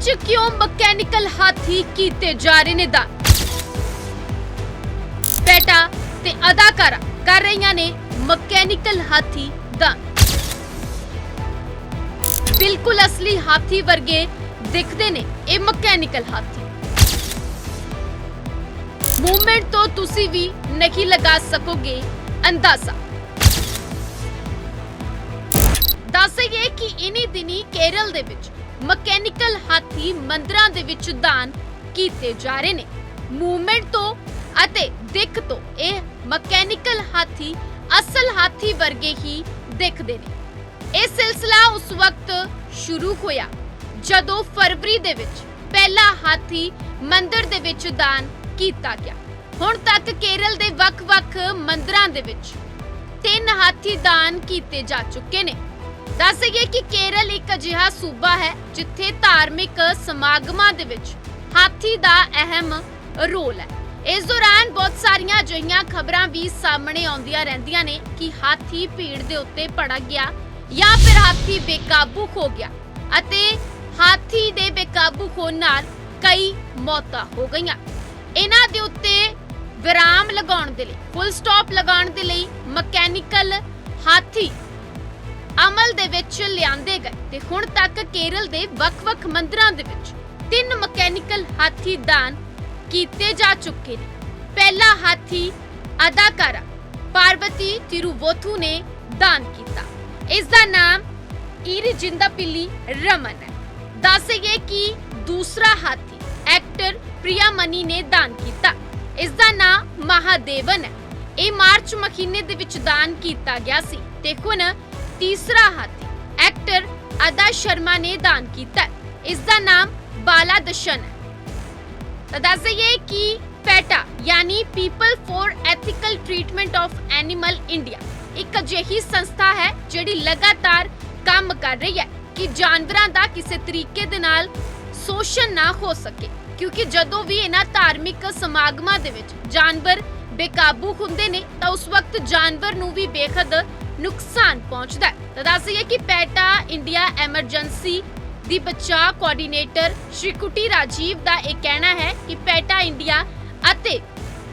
'ਚ ਕਿਉਂ ਮਕੈਨੀਕਲ ਹਾਥੀ ਕੀਤੇ ਜਾ ਰਹੇ ਨੇ ਦਾ? ਬੇਟਾ ਤੇ ਅਦਾਕਾਰਾ ਕਰ ਰਹੀਆਂ ਨੇ ਮਕੈਨੀਕਲ ਹਾਥੀ ਦਾ। ਬਿਲਕੁਲ ਅਸਲੀ ਹਾਥੀ ਵਰਗੇ ਦਿਖਦੇ ਨੇ ਇਹ ਮਕੈਨੀਕਲ ਹਾਥੀ। ਮੂਵਮੈਂਟ ਤੋਂ ਤੁਸੀਂ ਵੀ ਨਹੀਂ ਲਗਾ ਸਕੋਗੇ ਅੰਦਾਜ਼ਾ। ਦੱਸ ਦੱਸਈਏ ਕਿ ਇਨੀ ਦਿਨੀ ਕੇਰਲ ਦੇ ਵਿੱਚ ਮਕੈਨੀਕਲ ਹਾਥੀ ਮੰਦਰਾਂ ਦੇ ਵਿੱਚ ਦਾਨ ਕੀਤੇ ਜਾ ਰਹੇ ਨੇ। ਮੂਵਮੈਂਟ ਤੋਂ ਅਤੇ ਦਿੱਖ ਤੋਂ ਇਹ ਮਕੈਨੀਕਲ ਹਾਥੀ ਅਸਲ ਹਾਥੀ ਵਰਗੇ ਹੀ ਦਿਖਦੇ ਨੇ। ਇਹ ਸਿਲਸਿਲਾ ਉਸ ਵਕਤ ਸ਼ੁਰੂ ਹੋਇਆ ਜਦੋਂ ਫਰਵਰੀ ਦੇ ਵਿੱਚ ਪਹਿਲਾ ਹਾਥੀ ਮੰਦਿਰ ਦੇ ਵਿੱਚ ਦਾਨ ਕੀਤਾ ਗਿਆ। ਹੁਣ ਤੱਕ ਕੇਰਲ ਦੇ ਵੱਖ-ਵੱਖ ਮੰਦਰਾਂ ਦੇ ਵਿੱਚ ਤਿੰਨ ਹਾਥੀ ਦਾਨ ਕੀਤੇ ਜਾ ਚੁੱਕੇ ਨੇ। ਦੱਸ ਦਈਏ ਕਿ ਕੇਰਲ ਇੱਕ ਅਜਿਹਾ ਸੂਬਾ ਹੈ ਜਿੱਥੇ ਧਾਰਮਿਕ ਸਮਾਗਮਾਂ ਦੇ ਵਿੱਚ ਹਾਥੀ ਦਾ ਅਹਿਮ ਰੋਲ ਹੈ। ਇਸ ਦੌਰਾਨ ਬਹੁਤ ਸਾਰੀਆਂ ਅਜਿਹੀਆਂ ਖਬਰਾਂ ਵੀ ਸਾਹਮਣੇ ਆਉਂਦੀਆਂ ਰਹਿੰਦੀਆਂ ਨੇ ਕਿ ਹਾਥੀ ਭੀੜ ਦੇ ਉੱਤੇ ਭੜਕ ਗਿਆ ਜਾਂ ਫਿਰ ਹਾਥੀ ਬੇਕਾਬੂ ਹੋ ਗਿਆ ਅਤੇ ਹਾਥੀ ਦੇ ਬੇਕਾਬੂ ਹੋਣ ਨਾਲ ਕਈ ਮੌਤਾਂ ਹੋ ਗਈਆਂ। ਇਹਨਾਂ ਦੇ ਉੱਤੇ ਵਿਰਾਮ ਲਗਾਉਣ ਦੇ ਲਈ ਫੁੱਲ ਸਟਾਪ ਲਗਾਉਣ ਦੇ ਲਈ ਮਕੈਨੀਕਲ ਹਾਥੀ ਅਮਲ ਦੇ ਵਿੱਚ ਲਿਆਂਦੇ ਗਏ ਤੇ ਹੁਣ ਤੱਕ ਕੇਰਲ ਦੇ ਵੱਖ-ਵੱਖ ਮੰਦਿਰਾਂ ਦੇ ਵਿੱਚ ਤਿੰਨ ਮਕੈਨੀਕਲ ਹਾਥੀ ਦਾਨ ਕੀਤੇ ਜਾ ਚੁੱਕੇ ਨੇ। ਪਹਿਲਾ ਹਾਥੀ ਅਦਾਕਾਰਾ ਪਾਰਵਤੀ ਤਿਰੂਵੋਥੂ ਨੇ ਦਾਨ ਕੀਤਾ। ਇਸ ਦਾ ਨਾਮ ਇਰਜਿੰਦਾਪਿੱਲੀ ਰਮਨ ਹੈ। ਦੱਸਈਏ ਕਿ ਦੂਸਰਾ ਹਾਥੀ ਐਕਟਰ ਪ੍ਰਿਆਮਨੀ ਨੇ ਦਾਨ ਕੀਤਾ। ਇਸ ਦਾ ਨਾਮ ਮਹਾਦੇਵਨ ਹੈ। ਇਹ ਮਾਰਚ ਮਹੀਨੇ ਦੇ ਵਿੱਚ ਦਾਨ ਕੀਤਾ ਗਿਆ ਸੀ ਤੇ ਹੁਣ ਤੀਸਰਾ ਹਾਥੀ, ਐਕਟਰ ਅਦਾ ਸ਼ਰਮਾ ਨੇ ਦਾਨ ਕੀਤਾ ਇਸ ਦਾ ਨਾਮ ਬਾਲਾ ਦਸ਼ਨ ਹੈ। ਤਾਂ ਦੱਸ ਦਈਏ ਕਿ ਪੈਟਾ ਯਾਨੀ people for ethical treatment of animal India ਇੱਕ ਅਜਿਹੀ ਸੰਸਥਾ ਹੈ ਜਿਹੜੀ ਲਗਾਤਾਰ ਕੰਮ ਕਰ ਰਹੀ ਹੈ ਕਿ ਜਾਨਵਰਾਂ ਦਾ ਕਿਸੇ ਤਰੀਕੇ ਦੇ ਨਾਲ ਸ਼ੋਸ਼ਣ ਨਾ ਹੋ ਸਕੇ, ਕਿਉਂਕਿ ਜਦੋਂ ਵੀ ਇਹਨਾਂ ਧਾਰਮਿਕ ਸਮਾਗਮਾਂ ਦੇ ਵਿੱਚ ਜਾਨਵਰ ਬੇਕਾਬੂ ਹੁੰਦੇ ਨੇ, ਤਾਂ ਉਸ ਵਕਤ ਜਾਨਵਰ ਨੂੰ ਵੀ ਬੇਖਦ ਨੁਕਸਾਨ ਪਹੁੰਚਦਾ ਹੈ। ਤਾਂ ਦੱਸਈਏ ਕਿ ਪੈਟਾ ਇੰਡੀਆ ਐਮਰਜੈਂਸੀ ਦੀ ਬਚਾਅ ਕੋਆਰਡੀਨੇਟਰ ਸ਼੍ਰੀ ਰਾਜੀਵ ਦਾ ਇਹ ਕਹਿਣਾ ਹੈ ਕਿ ਪੈਟਾ ਇੰਡੀਆ ਅਤੇ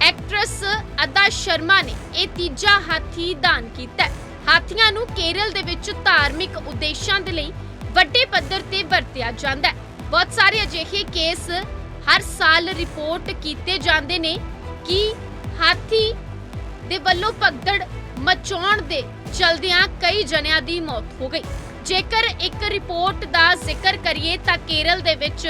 ਐਕਟਰੈਸ ਅਦਾ ਸ਼ਰਮਾ ਨੇ ਇਹ ਤੀਜਾ ਹਾਥੀ ਦਾਨ ਕੀਤਾ ਹਾਥੀਆਂ ਨੂੰ ਕੇਰਲ ਦੇ ਵਿੱਚ ਧਾਰਮਿਕ ਉਦੇਸ਼ਾਂ ਦੇ ਲਈ ਵੱਡੇ ਪੱਧਰ ਤੇ ਵਰਤਿਆ ਜਾਂਦਾ ਹੈ। ਬਹੁਤ ਸਾਰੇ ਅਜਿਹੇ ਕੇਸ ਹਰ ਸਾਲ ਰਿਪੋਰਟ ਕੀਤੇ ਜਾਂਦੇ ਨੇ ਕਿ ਹਾਥੀ ਦੇ ਵੱਲੋਂ ਭਗਦੜ ਮਚਾਉਣ ਦੇ ਚਲਦਿਆਂ ਕਈ ਜਣਿਆਂ ਦੀ ਮੌਤ ਹੋ ਗਈ। ਜੇਕਰ ਇੱਕ ਰਿਪੋਰਟ ਦਾ ਜ਼ਿਕਰ ਕਰੀਏ ਤਾਂ ਕੇਰਲ ਦੇ ਵਿੱਚ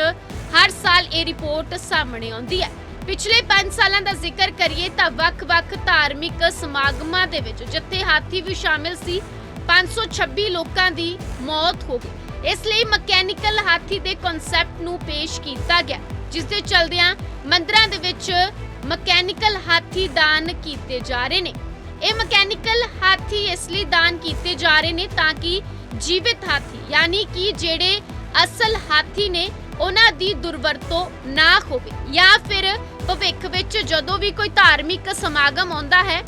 ਹਰ ਸਾਲ ਇਹ ਰਿਪੋਰਟ ਸਾਹਮਣੇ ਆਉਂਦੀ ਹੈ। ਪਿਛਲੇ 5 ਸਾਲਾਂ ਦਾ ਜ਼ਿਕਰ ਕਰੀਏ ਤਾਂ ਵੱਖ-ਵੱਖ ਧਾਰਮਿਕ ਸਮਾਗਮਾਂ ਦੇ ਵਿੱਚ ਜਿੱਥੇ ਹਾਥੀ ਵੀ ਸ਼ਾਮਿਲ ਸੀ 526 ਲੋਕਾਂ ਦੀ ਮੌਤ ਹੋ ਗਈ। ਇਸ ਲਈ ਮਕੈਨੀਕਲ ਹਾਥੀ ਦੇ ਕਨਸੈਪਟ ਨੂੰ ਪੇਸ਼ ਕੀਤਾ ਗਿਆ, ਜਿਸ ਦੇ ਚਲਦਿਆਂ ਮੰਦਰਾਂ ਦੇ ਵਿੱਚ ਮਕੈਨੀਕਲ ਹਾਥੀ ਦਾਨ ਕੀਤੇ ਜਾ ਰਹੇ ਨੇ। ਇਹ ਮਕੈਨੀਕਲ ਹਾਥੀ ਇਸ ਲਈ ਦਾਨ ਕੀਤੇ ਜਾ ਰਹੇ ਨੇ ਤਾਂ ਕਿ ਜੀਵਿਤ ਹਾਥੀ, ਯਾਨੀ ਕਿ ਜਿਹੜੇ ਅਸਲ ਹਾਥੀ ਨੇ, ਉਹਨਾਂ ਦੀ ਦੁਰਵਰਤੋਂ ਨਾ ਹੋਵੇ। ਜਾਂ ਫਿਰ ਭਵਿੱਖ ਵਿੱਚ ਜਦੋਂ ਵੀ ਕੋਈ ਧਾਰਮਿਕ ਸਮਾਗਮ ਆਉਂਦਾ ਹੈ,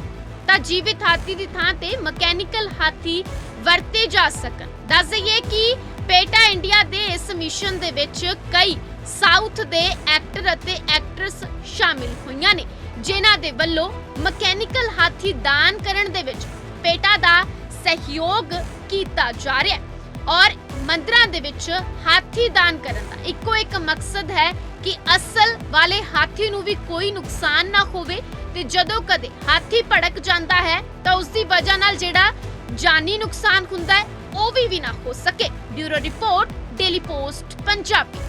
ਤਾਂ ਜੀਵਿਤ ਹਾਥੀ ਦੀ ਥਾਂ ਤੇ ਮਕੈਨੀਕਲ ਹਾਥੀ ਵਰਤੇ ਜਾ ਸਕਣ। ਦੱਸ ਦਈਏ ਕਿ ਪੇਟਾ ਇੰਡੀਆ ਦੇ ਇਸ ਮਿਸ਼ਨ ਦੇ ਵਿੱਚ ਕਈ ਸਾਊਥ ਦੇ ਐਕਟਰ ਅਤੇ ਐਕਟਰਸ ਸ਼ਾਮਿਲ ਹੋਈਆਂ ਨੇ। ਜਿਨ੍ਹਾਂ ਦੇ ਵੱਲੋਂ ਮਕੈਨੀਕਲ ਹਾਥੀ ਦਾਨ ਕਰਨ ਦੇ ਵਿੱਚ ਪੇਟਾ ਦਾ ਸਹਿਯੋਗ ਕੀਤਾ ਜਾ ਰਿਹਾ ਹੈ। ਔਰ ਮੰਦਰਾਂ ਦੇ ਵਿੱਚ ਹਾਥੀ ਦਾਨ ਕਰਨ ਦਾ ਇੱਕੋ ਇੱਕ ਮਕਸਦ ਹੈ ਕਿ ਅਸਲ ਵਾਲੇ ਹਾਥੀ ਨੂੰ ਵੀ ਕੋਈ ਨੁਕਸਾਨ ਨਾ ਹੋਵੇ ਤੇ ਜਦੋਂ ਕਦੇ ਹਾਥੀ ਭੜਕ ਜਾਂਦਾ ਹੈ ਤਾਂ ਉਸ ਦੀ ਵਜ੍ਹਾ ਨਾਲ ਜਿਹੜਾ ਜਾਨੀ ਨੁਕਸਾਨ ਹੁੰਦਾ ਹੈ, ਉਹ ਵੀ ਵੀ ਨਾ ਹੋ ਸਕੇ। Bureau report, daily post, Punjabi.